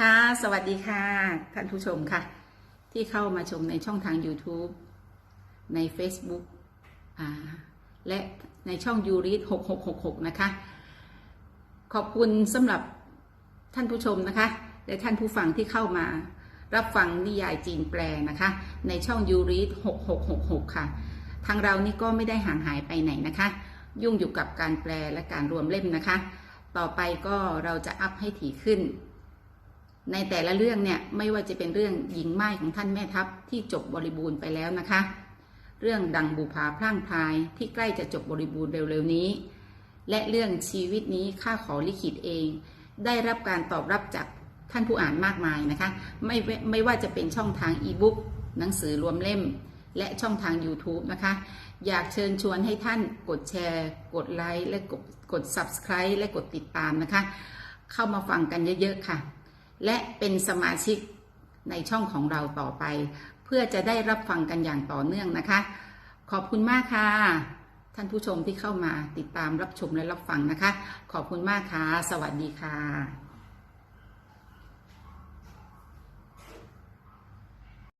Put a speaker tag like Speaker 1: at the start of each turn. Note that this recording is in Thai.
Speaker 1: ค่ะ สวัสดีค่ะ ท่านผู้ชมค่ะ ที่เข้ามาชมในช่องทาง YouTube ใน Facebook และในช่องยูริส6666 นะคะ ขอบคุณสำหรับท่านผู้ชมนะคะ และท่านผู้ฟังที่เข้ามารับฟังนิยายจีนแปลนะคะ ในช่องยูริส6666 ค่ะ ทางเรานี่ก็ไม่ได้ห่างหายไปไหนนะคะ ยุ่งอยู่กับการแปลและการรวมเล่มนะคะ ต่อไปก็เราจะอัพให้ถี่ขึ้น ในแต่ละเรื่องเนี่ยไม่ว่าจะเป็นเรื่องหญิงไม้ของท่านแม่ทัพที่จบบริบูรณ์ไปแล้วนะคะ เรื่องดังบุภาพร่างพายที่ใกล้จะจบบริบูรณ์เร็วๆนี้ และเรื่องชีวิตนี้ข้าขอลิขิตเอง ได้รับการตอบรับจากท่านผู้อ่านมากมายนะคะ ไม่วไม่ว่าจะเป็นช่องทางอีบุ๊กหนังสือรวมเล่ม และช่องทาง YouTube นะคะ อยากเชิญชวนให้ท่านกดแชร์ กดไลค์และกดกด Subscribe และกดติดตามนะคะ เข้ามาฟังกันเยอะๆค่ะ และเป็นสมาชิกในช่องของเราต่อไป เพื่อจะได้รับฟังกันอย่างต่อเนื่องนะคะ ขอบคุณมากค่ะ ท่านผู้ชมที่เข้ามาติดตามรับชมและรับฟังนะคะ ขอบคุณมากค่ะ สวัสดีค่ะ